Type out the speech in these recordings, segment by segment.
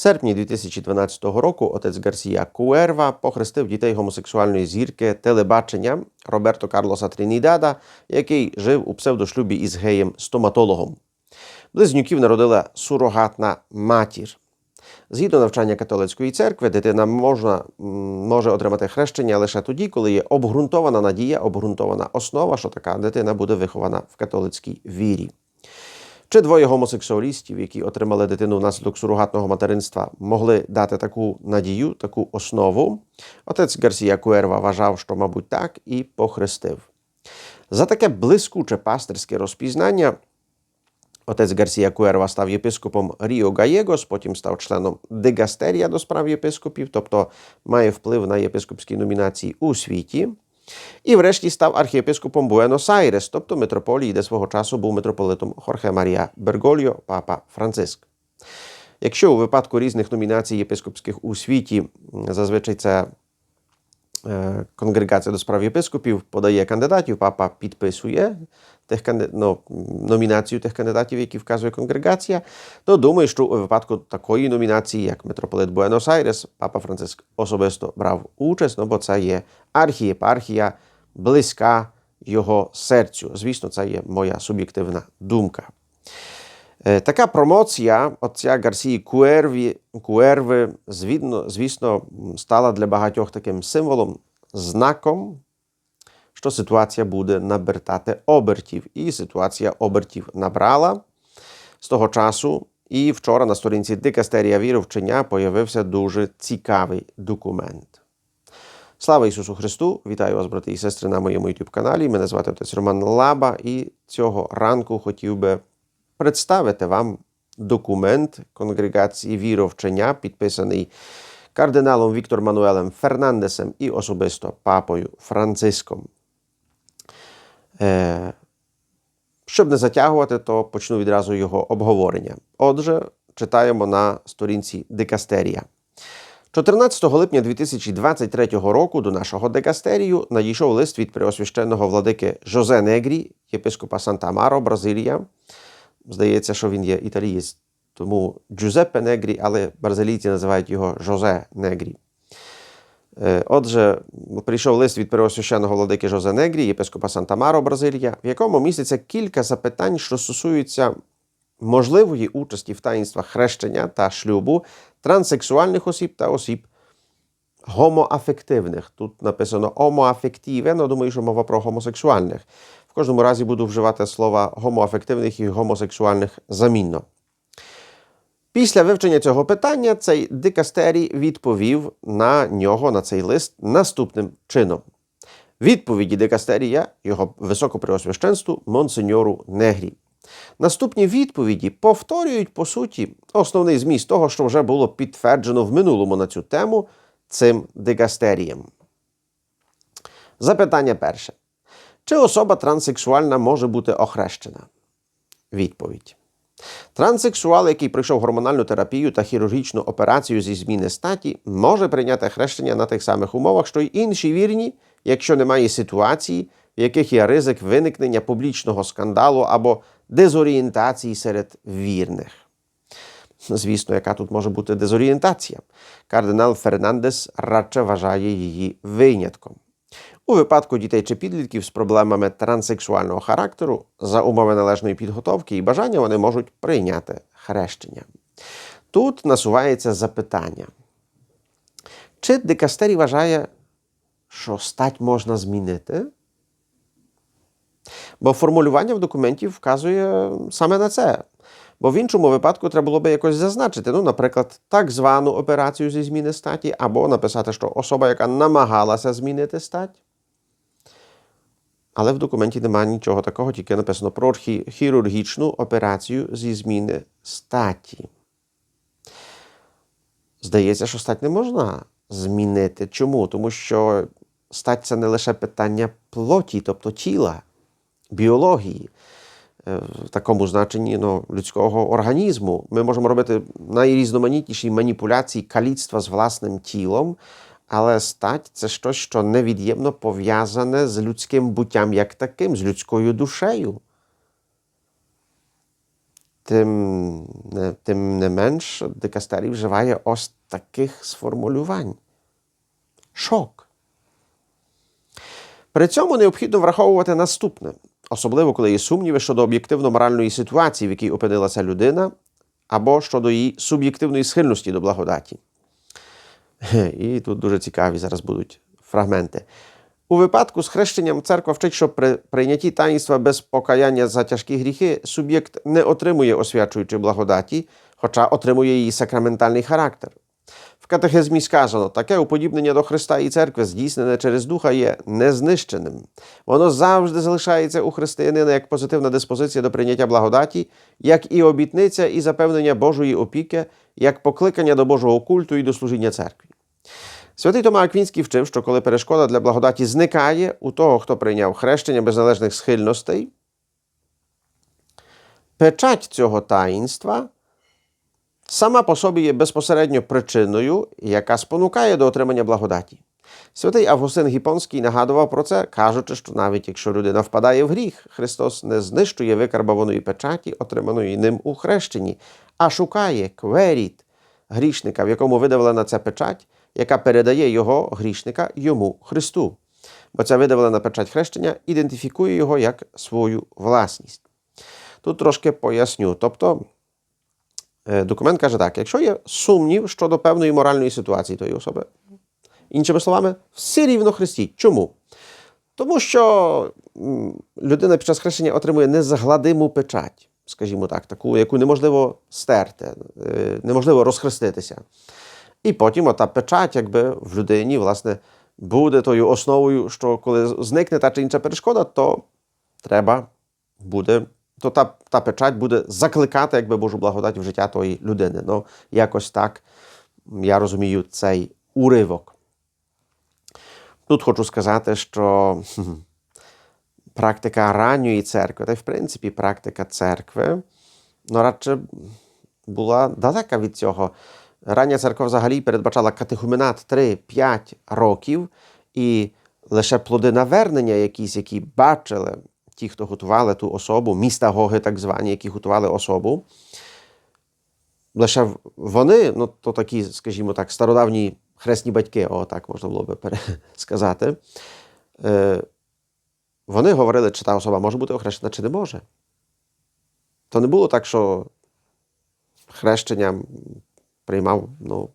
серпні 2012 року отець Гарсія Куерва похрестив дітей гомосексуальної зірки телебачення Роберто Карлоса Трінідада, який жив у псевдошлюбі із геєм-стоматологом. Близнюків народила сурогатна матір. Згідно навчання католицької церкви, дитина можна, може отримати хрещення лише тоді, коли є обґрунтована надія, обґрунтована основа, що така дитина буде вихована в католицькій вірі. Чи двоє гомосексуалістів, які отримали дитину внаслідок сурогатного материнства, могли дати таку надію, таку основу? Отець Гарсія Куерва вважав, що, мабуть, так, і похрестив. За таке блискуче пастирське розпізнання Отець Гарсія Куерва став єпископом Ріо Гаєгос, потім став членом дигастерія до справ єпископів, тобто має вплив на єпископські номінації у світі. І врешті став архієпископом Буенос-Айрес, тобто митрополії, де свого часу був митрополитом Хорхе Марія Бергольо, папа Франциск. Якщо у випадку різних номінацій єпископських у світі зазвичай це е, конгрегація до справ єпископів подає кандидатів, папа підписує тих ну, номінацію тих кандидатів, які вказує конгрегація, то думаю, що у випадку такої номінації, як митрополит Буенос-Айрес, папа Франциск особисто брав участь, ну, бо це є архієпархія, близька його серцю. Звісно, це є моя суб'єктивна думка. Е, Така промоція отця Гарсії Куерві, Куерви, звідно, звісно, стала для багатьох таким символом, знаком, що ситуація буде набертати обертів. І ситуація обертів набрала з того часу. І вчора на сторінці Дикастерія віри вчення появився дуже цікавий документ. Слава Ісусу Христу! Вітаю вас, брати і сестри, на моєму youtube каналі. Мене звати отець Роман Лаба, і цього ранку хотів би представити вам документ конгрегації віровчення, підписаний кардиналом Віктор Мануелем Фернандесом і особисто папою Франциском. Е, щоб не затягувати, то почну відразу його обговорення. Отже, читаємо на сторінці Дикастерія. 14 липня 2023 року до нашого декастерію надійшов лист від преосвященного владики Жозе Негрі, єпископа Санта-Маро, Бразилія. Здається, що він є італієць, тому Джузеппе Негрі, але бразилійці називають його Жозе Негрі. Отже, прийшов лист від первосвященного владики Жозе Негрі, єпископа Санта-Маро, Бразилія, в якому міститься кілька запитань, що стосуються можливої участі в таїнствах хрещення та шлюбу транссексуальних осіб та осіб гомоафективних. Тут написано омоафективе, але думаю, що мова про гомосексуальних. В кожному разі буду вживати слова гомоафективних і гомосексуальних замінно. Після вивчення цього питання цей дикастерій відповів на нього, на цей лист, наступним чином. Відповіді дикастерія, його високопреосвященству, монсеньору Негрі. Наступні відповіді повторюють, по суті, основний зміст того, що вже було підтверджено в минулому на цю тему цим дикастерієм. Запитання перше. Чи особа транссексуальна може бути охрещена? Відповідь. Транссексуал, який пройшов гормональну терапію та хірургічну операцію зі зміни статі, може прийняти хрещення на тих самих умовах, що й інші вірні, якщо немає ситуації, в яких є ризик виникнення публічного скандалу або дезорієнтації серед вірних. Звісно, яка тут може бути дезорієнтація? Кардинал Фернандес радше вважає її винятком. У випадку дітей чи підлітків з проблемами транссексуального характеру за умови належної підготовки і бажання вони можуть прийняти хрещення. Тут насувається запитання. Чи дикастерій вважає, що стать можна змінити? Бо формулювання в документі вказує саме на це. Бо в іншому випадку треба було би якось зазначити, ну, наприклад, так звану операцію зі зміни статі, або написати, що особа, яка намагалася змінити стать. Але в документі немає нічого такого, тільки написано про хірургічну операцію зі зміни статі. Здається, що стать не можна змінити. Чому? Тому що стать це не лише питання плоті, тобто тіла, біології. Е, В такому значенні ну, людського організму ми можемо робити найрізноманітніші маніпуляції каліцтва з власним тілом, але стать це щось, що невід'ємно пов'язане з людським буттям як таким, з людською душею. Тим не, тим не менш, дикастерій вживає ось таких сформулювань. Шок. При цьому необхідно враховувати наступне, особливо коли є сумніви щодо об'єктивно-моральної ситуації, в якій опинилася людина, або щодо її суб'єктивної схильності до благодаті. І тут дуже цікаві зараз будуть фрагменти. У випадку з хрещенням церква вчить, що при прийнятті таїнства без покаяння за тяжкі гріхи суб'єкт не отримує освячуючої благодаті, хоча отримує її сакраментальний характер. Катехизмі сказано, таке уподібнення до Христа і церкви, здійснене через Духа, є незнищеним. Воно завжди залишається у християнина як позитивна диспозиція до прийняття благодаті, як і обітниця і запевнення Божої опіки, як покликання до Божого культу і до служіння церкві. Святий Тома Аквінський вчив, що коли перешкода для благодаті зникає у того, хто прийняв хрещення без належних схильностей, печать цього таїнства сама по собі є безпосередньо причиною, яка спонукає до отримання благодаті. Святий Августин Гіпонський нагадував про це, кажучи, що навіть якщо людина впадає в гріх, Христос не знищує викарбованої печаті, отриманої ним у хрещенні, а шукає кверіт грішника, в якому видавлена ця печать, яка передає його грішника йому Христу. Бо ця видавлена печать хрещення ідентифікує його як свою власність. Тут трошки поясню. Тобто, документ каже так: якщо є сумнів щодо певної моральної ситуації тої особи, іншими словами, все рівно хрестіть. Чому? Тому що людина під час хрещення отримує незагладиму печать, скажімо так, таку, яку неможливо стерти, е, неможливо розхреститися. І потім ота печать, якби в людині, власне, буде тою основою, що коли зникне та чи інша перешкода, то треба буде, то та, та печать буде закликати якби Божу благодать в життя тої людини. Ну, якось так я розумію цей уривок. Тут хочу сказати, що практика ранньої церкви, та й в принципі практика церкви, ну радше була далека від цього. Рання церква взагалі передбачала катехуменат 3-5 років, і лише плоди навернення, якісь, які бачили ті, хто готували ту особу, містагоги, так звані, які готували особу. Лише вони, ну то такі, скажімо так, стародавні хресні батьки, о, так можна було би пересказати. Е, вони говорили, чи та особа може бути охрещена, чи не може. То не було так, що хрещення приймав ну,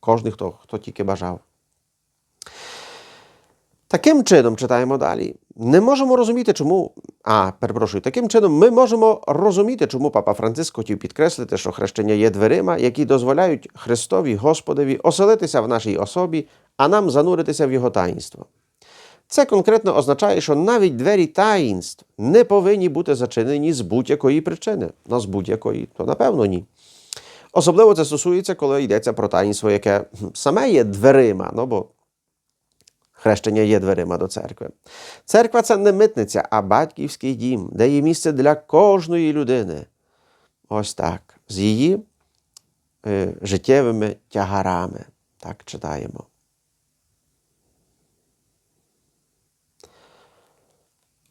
кожен, хто, хто тільки бажав. Таким чином, читаємо далі, не можемо розуміти, чому. А, перепрошую, таким чином, ми можемо розуміти, чому папа Франциск хотів підкреслити, що хрещення є дверима, які дозволяють Христові Господові оселитися в нашій особі, а нам зануритися в його таїнство. Це конкретно означає, що навіть двері таїнств не повинні бути зачинені з будь-якої причини. Ну, з будь-якої, то напевно ні. Особливо це стосується, коли йдеться про таїнство, яке саме є дверима, ну бо хрещення є дверима до церкви. Церква це не митниця, а батьківський дім, де є місце для кожної людини. Ось так. З її е, життєвими тягарами. Так читаємо.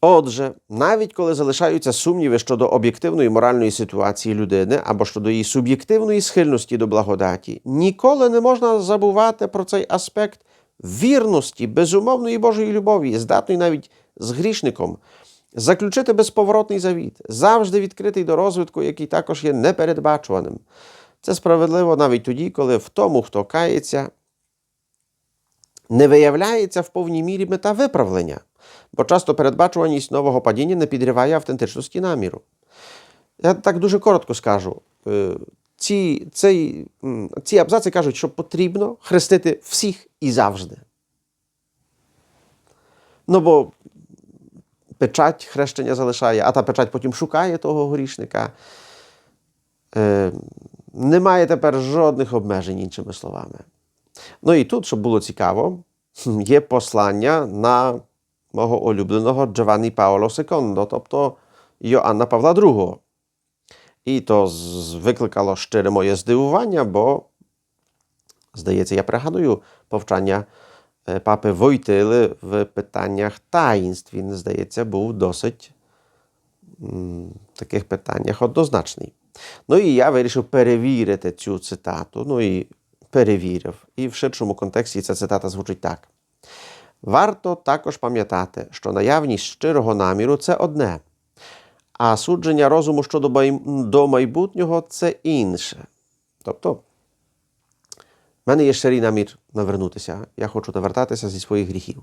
Отже, навіть коли залишаються сумніви щодо об'єктивної моральної ситуації людини або щодо її суб'єктивної схильності до благодаті, ніколи не можна забувати про цей аспект вірності, безумовної Божої любові, здатної навіть з грішником заключити безповоротний завіт, завжди відкритий до розвитку, який також є непередбачуваним. Це справедливо навіть тоді, коли в тому, хто кається, не виявляється в повній мірі мета виправлення, бо часто передбачуваність нового падіння не підриває автентичності наміру. Я так дуже коротко скажу. Ці, цей, ці абзаци кажуть, що потрібно хрестити всіх і завжди. Ну бо печать хрещення залишає, а та печать потім шукає того грішника. Е, Немає тепер жодних обмежень, іншими словами. Ну і тут, щоб було цікаво, є послання на мого улюбленого Giovanni Paolo II, тобто Йоанна Павла II. І то викликало щире моє здивування, бо, здається, я пригадую повчання е, папи Войтили в питаннях таїнств. Він, здається, був досить в таких питаннях однозначний. Ну і я вирішив перевірити цю цитату. Ну і перевірив. І в ширшому контексті ця цитата звучить так. Варто також пам'ятати, що наявність щирого наміру це одне, а судження розуму щодо до майбутнього це інше. Тобто, в мене є щирий намір навернутися. Я хочу навертатися зі своїх гріхів.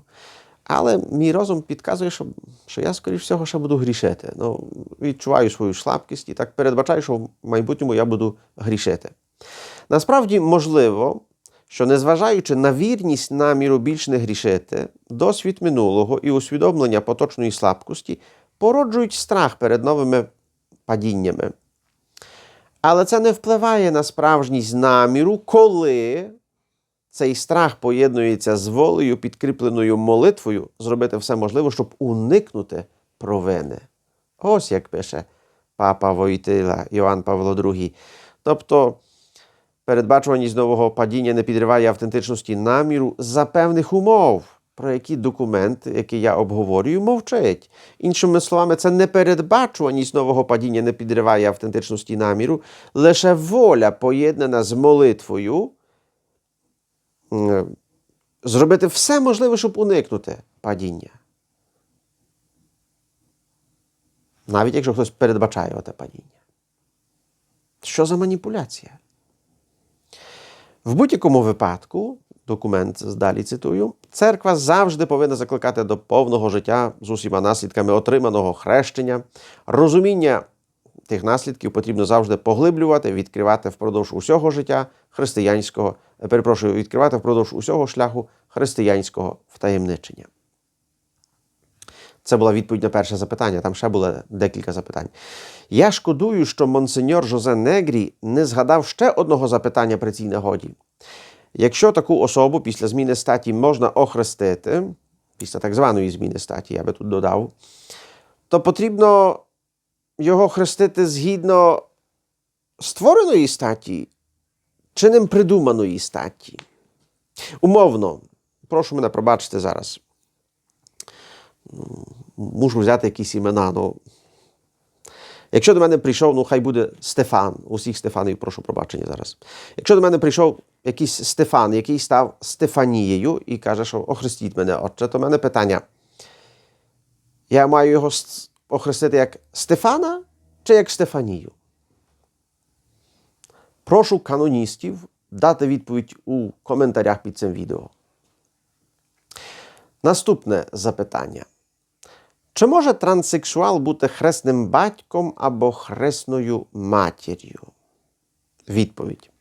Але мій розум підказує, що, що я, скоріш всього, ще буду грішити. Ну, відчуваю свою слабкість і так передбачаю, що в майбутньому я буду грішити. Насправді, можливо, що незважаючи на вірність наміру більш не грішити, досвід минулого і усвідомлення поточної слабкості породжують страх перед новими падіннями. Але це не впливає на справжність наміру, коли цей страх поєднується з волею, підкріпленою молитвою, зробити все можливе, щоб уникнути провини. Ось як пише папа Войтила Йоанн Павло II. Тобто, передбачуваність нового падіння не підриває автентичності наміру за певних умов, про які документ, який я обговорюю, мовчить. Іншими словами, це непередбачуваність нового падіння не підриває автентичності наміру, лише воля, поєднана з молитвою, зробити все можливе, щоб уникнути падіння. Навіть якщо хтось передбачає оте падіння. Що за маніпуляція? В будь-якому випадку, документ далі цитую, церква завжди повинна закликати до повного життя з усіма наслідками отриманого хрещення. Розуміння тих наслідків потрібно завжди поглиблювати, відкривати впродовж усього життя християнського, е, перепрошую, відкривати впродовж усього шляху християнського втаємничення. Це була відповідь на перше запитання, там ще було декілька запитань. Я шкодую, що монсеньор Жозе Негрі не згадав ще одного запитання при цій нагоді. Якщо таку особу після зміни статі можна охрестити, після так званої зміни статі, я би тут додав, то потрібно його хрестити згідно створеної статі чи ним придуманої статі. Умовно, прошу мене пробачити зараз мушу взяти якісь імена. Ну, якщо до мене прийшов, ну хай буде Стефан, усіх Стефанів, прошу пробачення зараз. Якщо до мене прийшов якийсь Стефан, який став Стефанією і каже, що охрестіть мене, отче, то в мене питання. Я маю його охрестити як Стефана чи як Стефанію? Прошу каноністів дати відповідь у коментарях під цим відео. Наступне запитання. Чи може транссексуал бути хресним батьком або хресною матір'ю? Відповідь.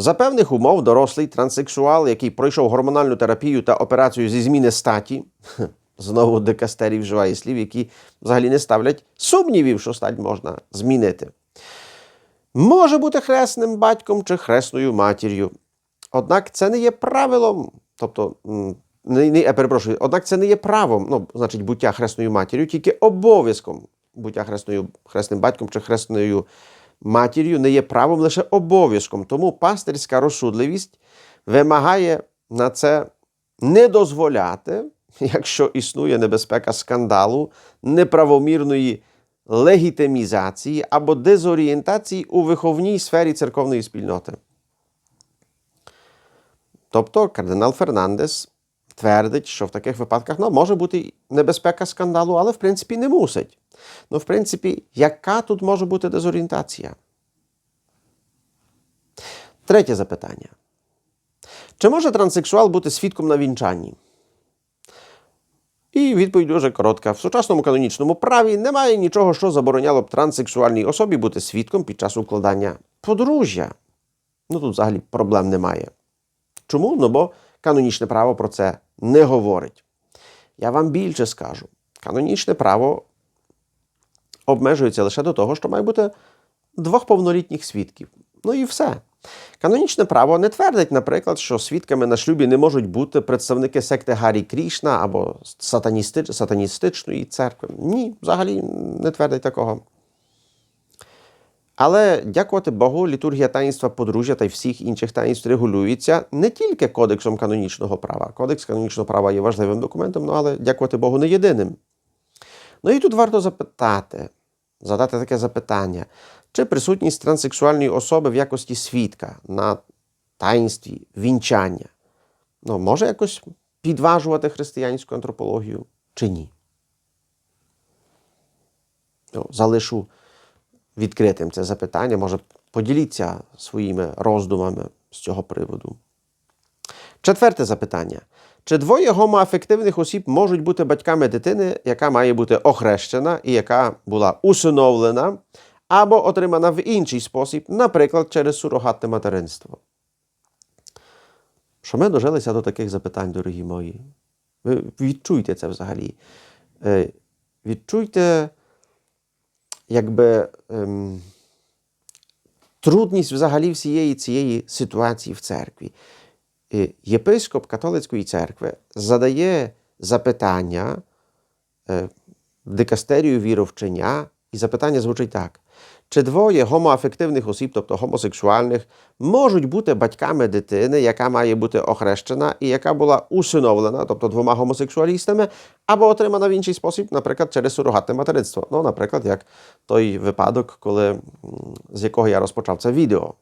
За певних умов дорослий транссексуал, який пройшов гормональну терапію та операцію зі зміни статі, знову декастерій вживає слів, які взагалі не ставлять сумнівів, що стать можна змінити. Може бути хресним батьком чи хресною матір'ю. Однак це не є правилом, тобто, не, не, я перепрошую, однак це не є правом, ну, значить, буття хресною матір'ю, тільки обов'язком буття хресною, хресним батьком чи хресною матір'ю не є правом, лише обов'язком. Тому пастирська розсудливість вимагає на це не дозволяти, якщо існує небезпека скандалу, неправомірної легітимізації або дезорієнтації у виховній сфері церковної спільноти. Тобто кардинал Фернандес твердить, що в таких випадках ну, може бути небезпека скандалу, але в принципі не мусить. Ну, в принципі, яка тут може бути дезорієнтація? Третє запитання. Чи може транссексуал бути свідком на вінчанні? І відповідь дуже коротка. В сучасному канонічному праві немає нічого, що забороняло б транссексуальній особі бути свідком під час укладання подружжя. Ну тут взагалі проблем немає. Чому? Ну бо канонічне право про це не говорить. Я вам більше скажу. Канонічне право обмежується лише до того, що має бути двох повнолітніх свідків. Ну і все. Канонічне право не твердить, наприклад, що свідками на шлюбі не можуть бути представники секти Гарі Крішна або сатаністи- сатаністичної церкви. Ні, взагалі не твердить такого. Але дякувати Богу, літургія таїнства подружжя та й всіх інших таїнств регулюється не тільки кодексом канонічного права. Кодекс канонічного права є важливим документом, ну, але дякувати Богу не єдиним. Ну і тут варто запитати, задати таке запитання: чи присутність транссексуальної особи в якості свідка на таїнстві вінчання ну, може якось підважувати християнську антропологію чи ні? Ну, залишу відкритим це запитання. Може, поділіться своїми роздумами з цього приводу. Четверте запитання. Чи двоє гомоафективних осіб можуть бути батьками дитини, яка має бути охрещена і яка була усиновлена або отримана в інший спосіб, наприклад, через сурогатне материнство? Що ми дожилися до таких запитань, дорогі мої? Ви відчуйте це взагалі. Е, Відчуйте, якби ем, трудність взагалі всієї цієї ситуації в церкві. Е, Єпископ католицької церкви задає запитання е, дикастерію віровчення, і запитання звучить так: чи двоє гомоафективних осіб, тобто гомосексуальних, можуть бути батьками дитини, яка має бути охрещена і яка була усиновлена, тобто двома гомосексуалістами, або отримана в інший спосіб, наприклад, через сурогатне материнство. Ну, наприклад, як той випадок, коли, з якого я розпочав це відео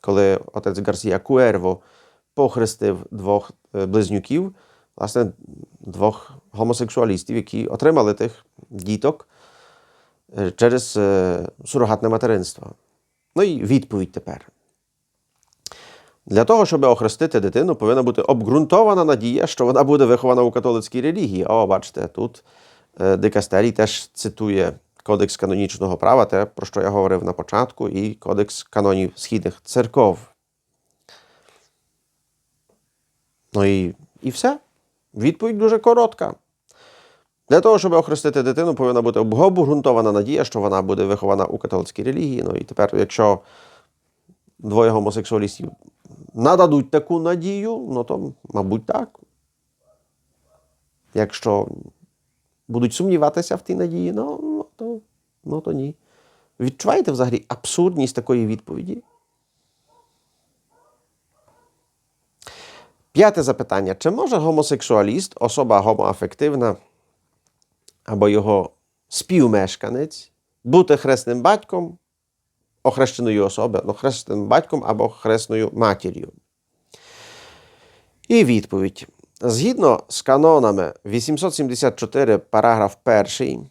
коли отець Гарсія Куерво похрестив двох е, близнюків, власне, двох гомосексуалістів, які отримали тих діток через е, сурогатне материнство. Ну і відповідь тепер. Для того, щоб охрестити дитину, повинна бути обґрунтована надія, що вона буде вихована у католицькій релігії. О, бачите, тут е, Дикастерій теж цитує Кодекс канонічного права, те, про що я говорив на початку, і Кодекс канонів східних церков. Ну і, і все. Відповідь дуже коротка. Для того, щоб охрестити дитину, повинна бути обґрунтована надія, що вона буде вихована у католицькій релігії. Ну і тепер, якщо двоє гомосексуалістів нададуть таку надію, ну то, мабуть, так. Якщо будуть сумніватися в тій надії, ну, ну, то, ну то ні. Відчуваєте взагалі абсурдність такої відповіді? П'яте запитання. Чи може гомосексуаліст, особа гомоафективна або його співмешканець бути хресним батьком охрещеної особи, ну, хресним батьком або хресною матір'ю? І відповідь. Згідно з канонами 874, параграф 1,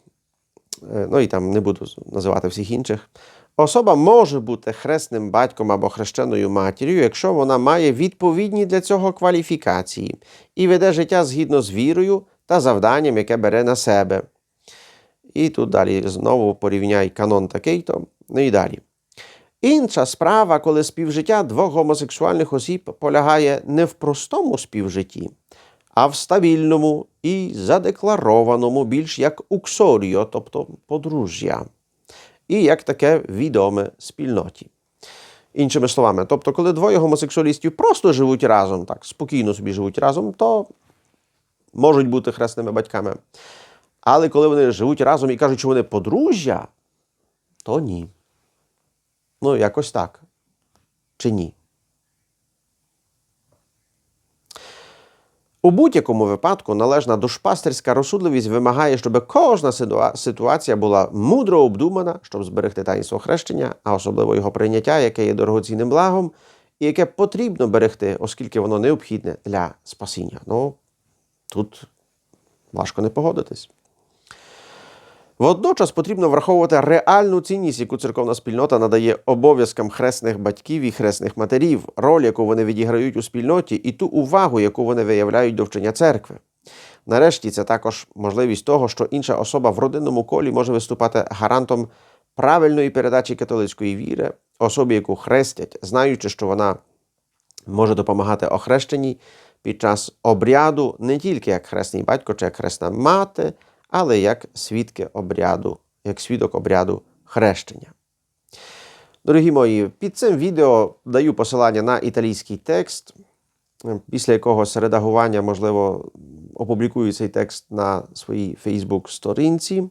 ну і там не буду називати всіх інших, особа може бути хресним батьком або хрещеною матір'ю, якщо вона має відповідні для цього кваліфікації і веде життя згідно з вірою та завданням, яке бере на себе. І тут далі знову порівняй канон такий-то, ну і далі. Інша справа, коли співжиття двох гомосексуальних осіб полягає не в простому співжитті, а в стабільному і задекларованому більш як уксоріо, тобто подружжя, і як таке відоме спільноті. Іншими словами, тобто, коли двоє гомосексуалістів просто живуть разом, так, спокійно собі живуть разом, то можуть бути хресними батьками. Але коли вони живуть разом і кажуть, що вони подружжя, то ні. Ну, якось так. Чи ні? У будь-якому випадку належна душпастерська розсудливість вимагає, щоб кожна ситуація була мудро обдумана, щоб зберегти таїнство хрещення, а особливо його прийняття, яке є дорогоцінним благом, і яке потрібно берегти, оскільки воно необхідне для спасіння. Ну, тут важко не погодитись. Водночас потрібно враховувати реальну цінність, яку церковна спільнота надає обов'язкам хресних батьків і хресних матерів, роль, яку вони відіграють у спільноті, і ту увагу, яку вони виявляють до вчення церкви. Нарешті це також можливість того, що інша особа в родинному колі може виступати гарантом правильної передачі католицької віри, особі, яку хрестять, знаючи, що вона може допомагати охрещеній під час обряду не тільки як хресний батько чи як хресна мати, але як свідки обряду, як свідок обряду хрещення. Дорогі мої, під цим відео даю посилання на італійський текст, після якогось редагування, можливо, опублікую цей текст на своїй Фейсбук-сторінці.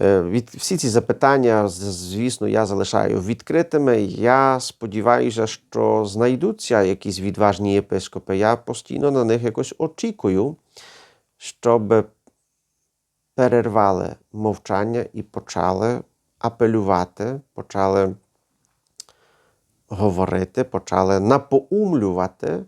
Е, Від, всі ці запитання, звісно, я залишаю відкритими. Я сподіваюся, що знайдуться якісь відважні єпископи. Я постійно на них якось очікую, щоб перервали мовчання і почали апелювати, почали говорити, почали напоумлювати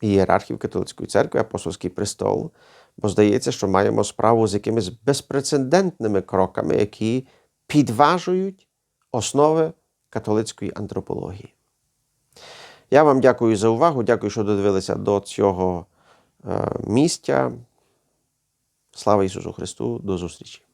ієрархів католицької церкви, апостольський престол, бо здається, що маємо справу з якимись безпрецедентними кроками, які підважують основи католицької антропології. Я вам дякую за увагу. Дякую, що додивилися до цього е, місця. Слава Ісусу Христу! До зустрічі!